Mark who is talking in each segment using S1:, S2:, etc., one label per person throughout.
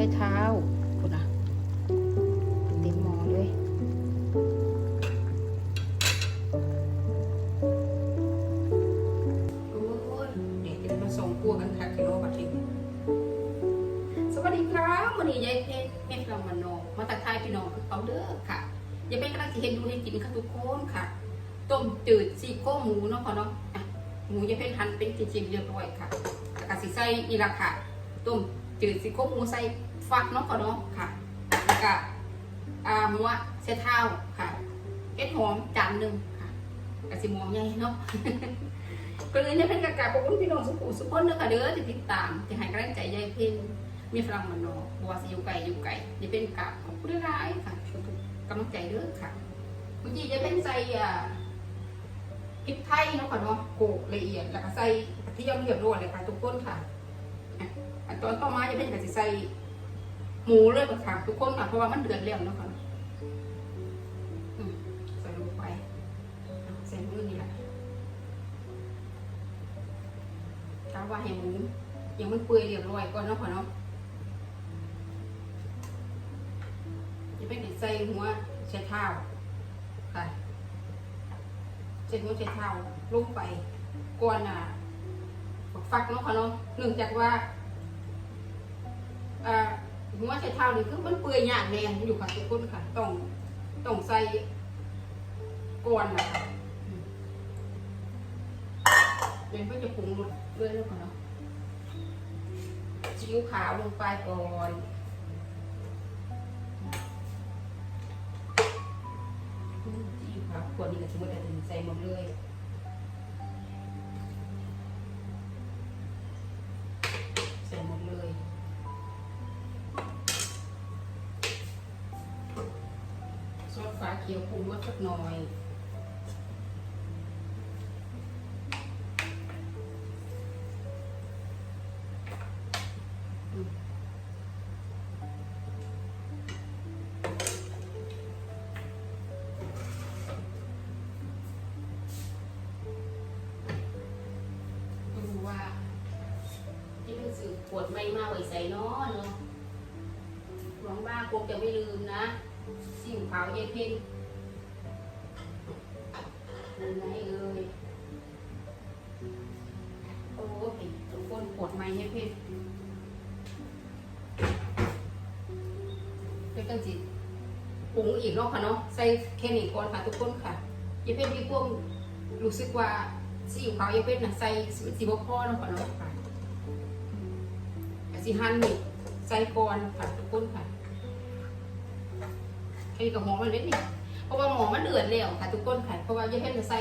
S1: ช้เท้าคุณนะเต็มหมอเลยโอ้ยเด็กจะมาส่งกลัวกันค่ะกิโลบัตรทิมสวัสดีครับวันนี้ยายเพชรเพชรลำมันโนมาตักทายพี่น้องคือเขาเด้อค่ะยายเพชรกำลังจะเห็นดูให้กินค่ะทุกคนค่ะ ต้มจืดซี่โครงหมูเนาะพอเนาะอะหมูยายเพชรหั่นเป็นชิ้นๆเรียบร้อยค่ะแล้วก็สิใส่นี่ละค่ะต้มจืดซี่โครงหมูใส่ ฟักเนาะพอเนาะค่ะแล้วก็อ่าหมูอะเส้เท้าค่ะเห็ดหอมจานหนึ่งค่ะกระสิหมอมใหญ่เนาะก็เลยเนี่ยเป็นกากาขอบคุณพี่น้องสุขุมสุขคนเด้อค่ะเด้อที่ติดตามที่ให้กำลังใจยายเพ่งมีฝรั่งมันเนอบัวาสิอยู่ไกลอยู่ไกลนี่เป็นกาบของผู้ร้ายค่ะทุกๆกำลังใจเด้อค่ะเมื่อกี้ยายเพ่งใส่อ่าพริกไทยเนาะค่ะเนาะโขลกละเอียดแล้วก็ใส่กระเทียมเรียบร้อยเลยค่ะทุกคนค่ะอะอันตอนต่อมายายเพ่งก็สิใส่ หมูเลยค่ะทุกคนค่ะเพราะว่ามันเดือดแล้วเนาะค่ะอืมใส่ลงไปอะใส่มือนี่แหละกาว่าให้หมูยังมันเปื่อยเรียบร้อยก่อนเนาะพ่อเนาะจะเป็นใส่หัวใช้เท้าค่ะใส่หัวใช้เท้าลงไปก่อนอะฟักเนาะพ่อเนาะเนื่องจากว่าอ่า หัวใช้เท้านี่คือมันเปื่อยยากแน่อยู่ค่ะทุกคนค่ะต้องต้องใส่ก่อนนะคะเดี๋ยวก็จะปรุงรสด้วยแล้วพ่อเนาะซีอิ๊วขาวลงไปก่อนซีอิ๊วขาวขวดนี้ก็สมมติจะถึงใส่หมดเลย เขียวปรุงรสสักหน่อย ดูว่า ที่เป็นสื่อขวดไม่มาไว้ใส่เน้อเนาะหวังว่าคงจะไม่ลืมนะ สิ่งขาเย็นเพ็น นั่นไงเอ่ยโอ้ยทุกคนขวดไหม่เย็นเพ็นเป็นกันจิปรุงอีกเนาะค่ะเนาะใส่แค่นี้ก่อนค่ะทุกคนค่ะเย็นเพ็นที่พวกรู้สึกว่าซีอิ๊วขาวยังเป็นน่ะใส่สีบพ่อเนาะก่อนเนาะค่ะแต่สีหั่นนี่ใส่ก่อนค่ะทุกคนค่ะแค่นี้กับหอมมันเล็ดนี่ เพราะว่าหมอมันเดือดแล้วค่ะทุกคนค่ะเพราะว่ายังเป็นจะใส่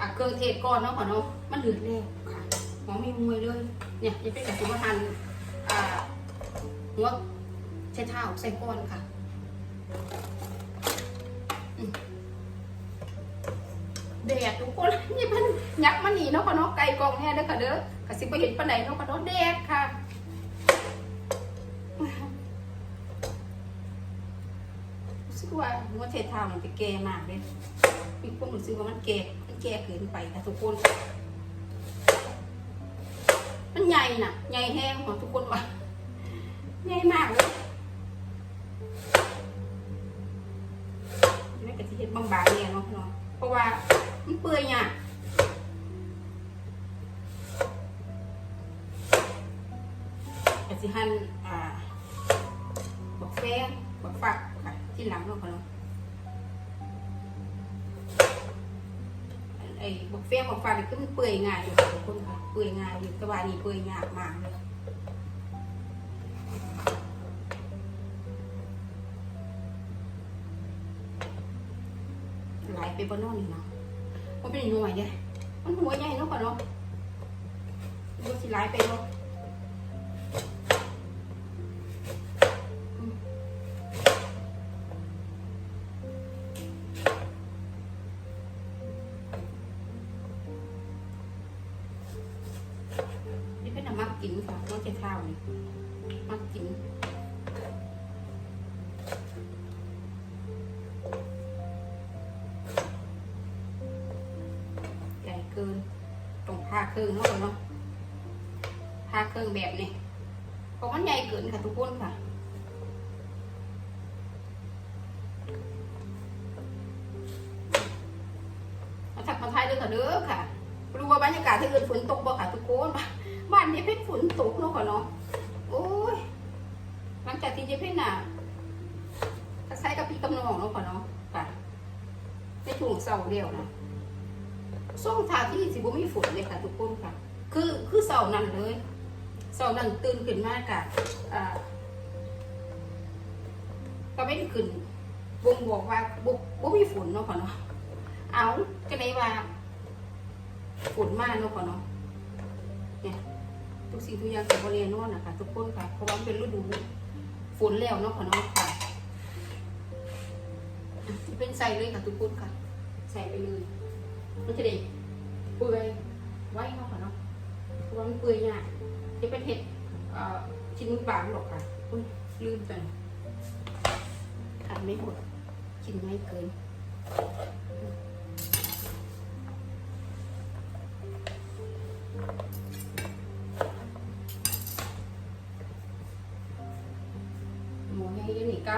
S1: อะเครื่องเทศก่อนเนาะก่อนเนาะมันเดือดแล้วค่ะหมอมมีมวยเลยเนี่ยยังเป็นกับสีบหั่นอ่าหัวใช้เท้าใส่ก่อนค่ะแดดทุกคนนี่มันยักมันหนีเนาะค่ะเนาะไก่กองแน่เด้อค่ะเด้อกะสิบ่เห็นปานใดเนาะค่ะเนาะแดดค่ะ ว่าหัวเทเท้ามันจะแก่มากเลยมีความรู้สึกว่ามันแก่มันแก่เกินไปค่ะทุกคน มันใหญ่น่ะ ใหญ่แห้งของทุกคนว่าใหญ่มากเลยนี่ก็จะเห็นบางๆเนี่ยเนาะเนาะเพราะว่ามันเปื่อยอะกสิหันอ่าบักแฟงบักฝักที่หลังเราค่ะเนาะ บักแฟงบักฝักนี่ก็มันเปื่อยง่ายอยู่ค่ะทุกคนค่ะเปื่อยง่ายอยู่แต่ว่านี่เปื่อยยากมากเลยหลายไปบนนอนนี่เนาะมันเป็นหน่วยเด้มันหัวใหญ่เนาะก่อนเนาะดูสิหลายไปเนาะ ปลาวัวจะข้าวนี่มักกินใหญ่เกินตรงผ้าครึ่งเนาะเนาะผ้าครึ่งแบบนี้เพรมันใหญ่เกินค่ะทุกคนค่ะมาถักมาไทยด้วยค่ะเด้อค่ะ รู้ว่าบรรยากาศที่อื่นฝนตกบ่ค่ะทุกคนบ้านนี้เป็นฝนตกเนาะค่ะเนาะโอ้ยหลังจากที่เจ๊เพ่นน่ะใช้กับพี่กำนองเนาะค่ะเนาะค่ะในช่วงเสาเดียวนะช่งทางที่สิบ่มีฝนเลยค่ะทุกคนค่ะ คือคือเสานั้นเลยเสานั้นตื่นขึ้นมากะอ่าก็ไม่ได้ขึ้นบ่งบอกว่าบ่บ่มีฝนเนาะค่ะเนาะเอาก็เลยว่า ฝนมากเนาะก่อนเนาะเนี่ยทุกสิ่งทุกอย่างกับบริเวณนอนนะคะทุกคนค่ะเพราะว่ามันเป็นฤดูฝนแล้วเนาะก่อนเนาะค่ะเป็นใส่เลยค่ะทุกคนค่ะ ใส่ไปเลยมันจะได้เปื่อยไว้เนาะก่อนเนาะเพราะว่ามันเปื่อยยากจะเป็นเห็ดชิ้นมือบางหรอกค่ะอุ้ยลืมไปขาดไม่หมดกินไม่เกิน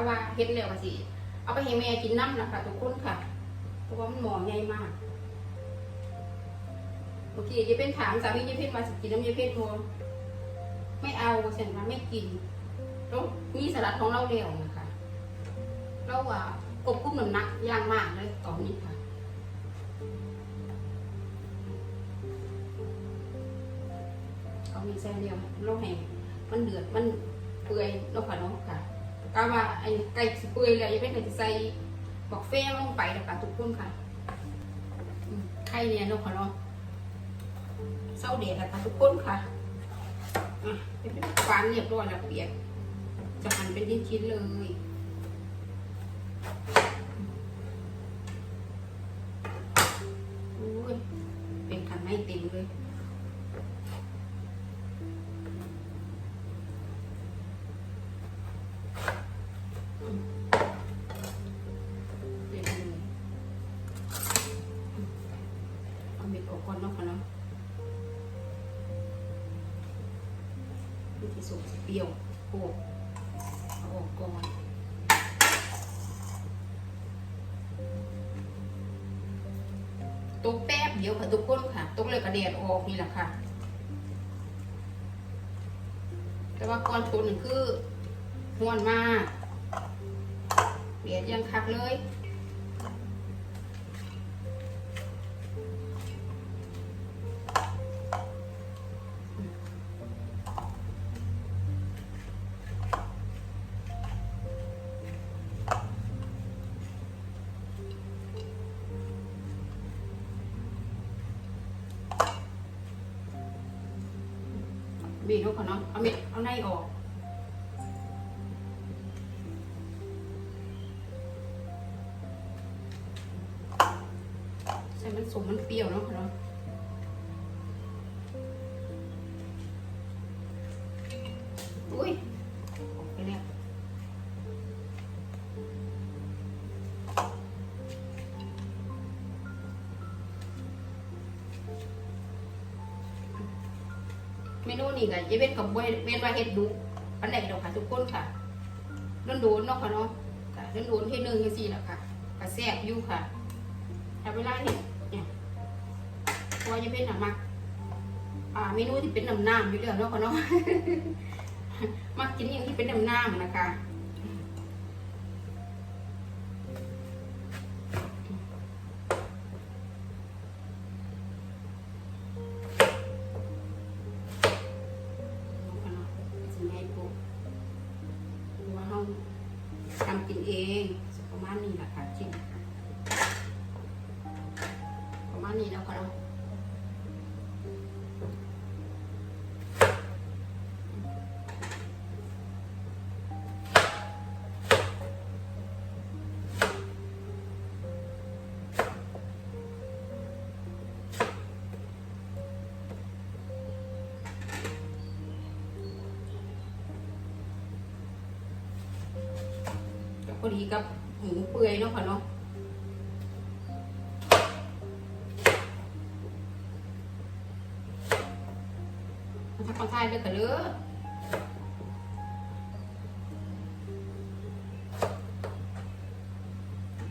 S1: าว่าเฮ็ดแล้วก็สิเอาไปให้แม่กินน้ำนะคะทุกคนค่ะ เพราะว่ามันหมอใหญ่มากโอเคยายเป็นถามสามียายเป็นมาสิกินน้ำยายเป็นโทรไม่เอาเสร็จมาไม่กินแล้วมีสลัดของเราเร็วนะคะเราว่ากบกุ้มน้ำหนักย่างมากเลยตอนนี้ค่ะเอามีแซ่เดียวโลกแห่งมันเดือดมันเปื่อยเนาะค่ะเนาะค่ะ กาว่าไอ้ไก่สเปื่อยแล้วยังไม่เคยใส่บอกเฟ้ลงไปแล้วค่ะทุกคนค่ะไข่เนี่ยนาะค่ะเนาะเศร้าเด็ดแล้วค่ะทุกคนค่ะอะเป็นฟานเรียบร้อยแล้วเปียกจะหั่นเป็นชิ้นๆเลยโอ้ยเป็นขันไม่เต็มเลย วิธีสุกเปรี้ยวโขกเอาออกก่อนตกแป๊บเดียวค่ะทุกคนค่ะตกเลยกระเดียดออกนี่แหละค่ะ แต่ว่าก่อนชนนี่คือห้วนมากเบียดยังคักเลย บีนกขาก่อนเนาะ เอาเม็ด เอาในออกใส่มันสมมันเปรี้ยวเนาะค่ะเนาะอุ้ย นูนี่ก็จะเป็นกับเวนเวนว่าเฮ็ดดุปันไหนดอกค่ะทุกคนค่ะโดนเนาะค่ะเนาะค่ะโดนที่หนึ่งที่สี่แหละค่ะก็แซกอยู่ค่ะแต่เวลาเนี่ยเนี่ยพอจะเป็นหนัมักอ่าเมนูที่เป็นน้ำน้ำอยู่แล้วเนาะก็เนาะมักกินอย่างที่เป็นน้ำน้ำนะคะ ประมาณนี้แหละค่ะจริงประมาณนี้แล้วก็เราพอดีกับ หูเปื่อยเนาะค่ะเนาะใายเด้อค่ะเด้อ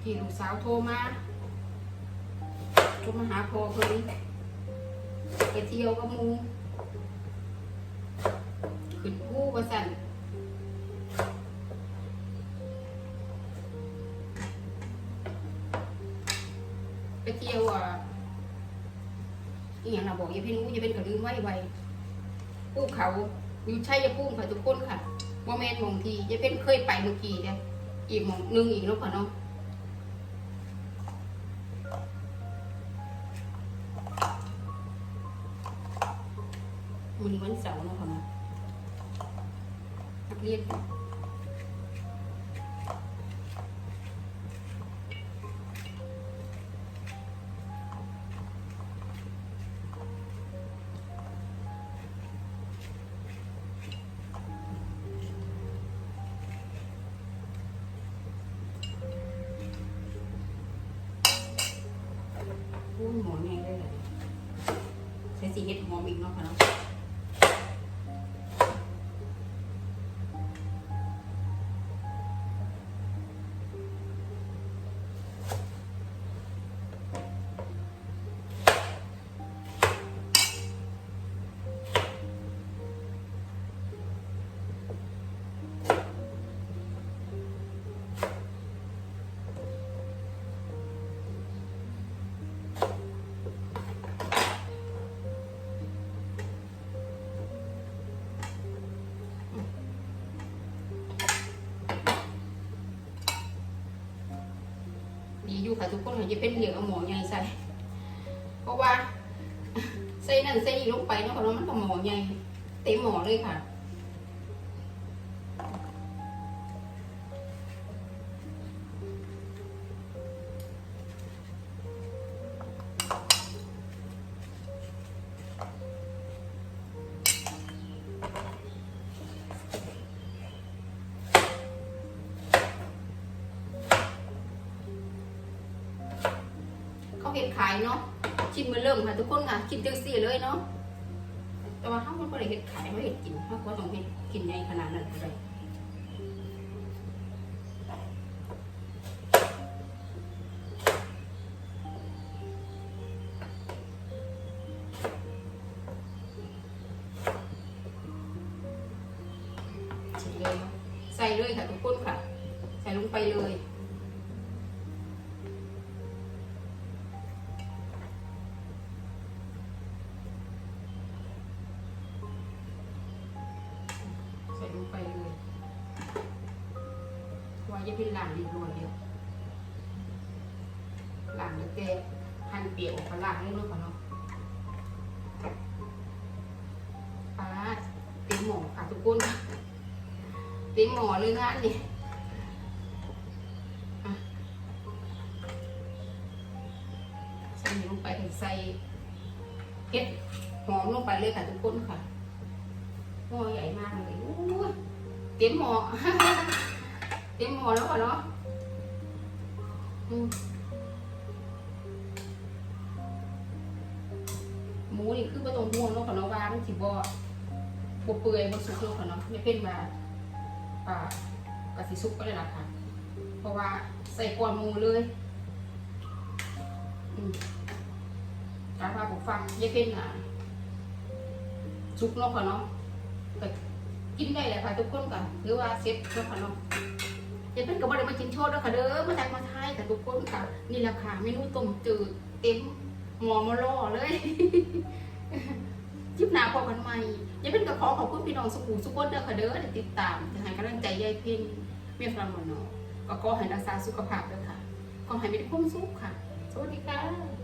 S1: ที่ลูกสาวโทรมาโทรมาหาพ่อเพิ่นไปเที่ยวกับมูขึ้นผู้ว่าสั่น อีหยังเราบอกอย่าเพิ่งรู้อย่าเป็นกระลืมไว้ไวภูเขาอยู่ชัยภูมิค่ะทุกคนค่ะว่าแม่นหมองทีอย่าเป็นเคยไปเมื่อกี้เนี่ยอีกหมองนึงอีกแล้วค่ะเนาะมันวันเสาร์เนาะค่ะนะนักเรียน สีเห็ดหอมอีกเนาะค่ะเนาะ จะเป็นเหลืองเอาหมอใหญ่ใส่ เพราะว่าใส่นั่นใส่นี่ลงไปเนาะค่ะเนาะมันก็หมอใหญ่เต็มหมอเลยค่ะ ขาเห็นขายเนาะชิมมันเริ่มค่ะทุกคนค่ะกินจังสี่เลยเนาะแต่ว่าเขามันก็เลยเห็ดขายไม่เห็ดกินเขาก็ต้องเห็ดกินใหญ่ขนาดนั้นเลย ว่าจะเป็นหลางดีรวยเดียวหลางแล้วแกหั่นเปียกออกมาหลางให้รู้ก่อนเนาะปลาเต็มหม้อค่ะทุกคนค่ะเต็มหม้อเลยงานนี่ใส่ลงไปถึงใส่เห็ดหอมลงไปเลยค่ะทุกคนค่ะหม้อใหญ่มากเลยเต็มหม้อ เต็มหม้อแล้วค่ะเนาะอืมหมูนี่คือประตรงห่วงเนาะค่ะเนาะว่ามันสิบ่บ่เปื่อยบ่สุกเนาะค่ะเนาะไม่เป็นว่าอ่ากะสิสุกก็ได้ล่ะค่ะ เพราะว่าใส่ก่อนหมูเลยอืมตามว่าผมฟังยายเป็นอะสุกเนาะค่ะเนาะก็กินได้แหละค่ะทุกคนกันหรือว่าเซ็ตแล้วค่ะเนาะ จะเป็นกับว่าได้มากินโชดแล้วค่ะเด้อมาทากมาทายค่ะทุกคนค่ะนี่แหละค่ะเมนูต้มจืดเต็มหมอมาล่อเลยยิบหนาพอกันใหม่ยังเป็นกับขอขอบคุณพี่น้องสุขุมสุขคนเด้อค่ะเด้อที่ติดตามจะให้กำลังใจยายเพ่งเมียฟรังหมอนเนาะก็ขอให้รักษาสุขภาพเด้อค่ะขอให้มีความสุขค่ะ สวัสดีค่ะ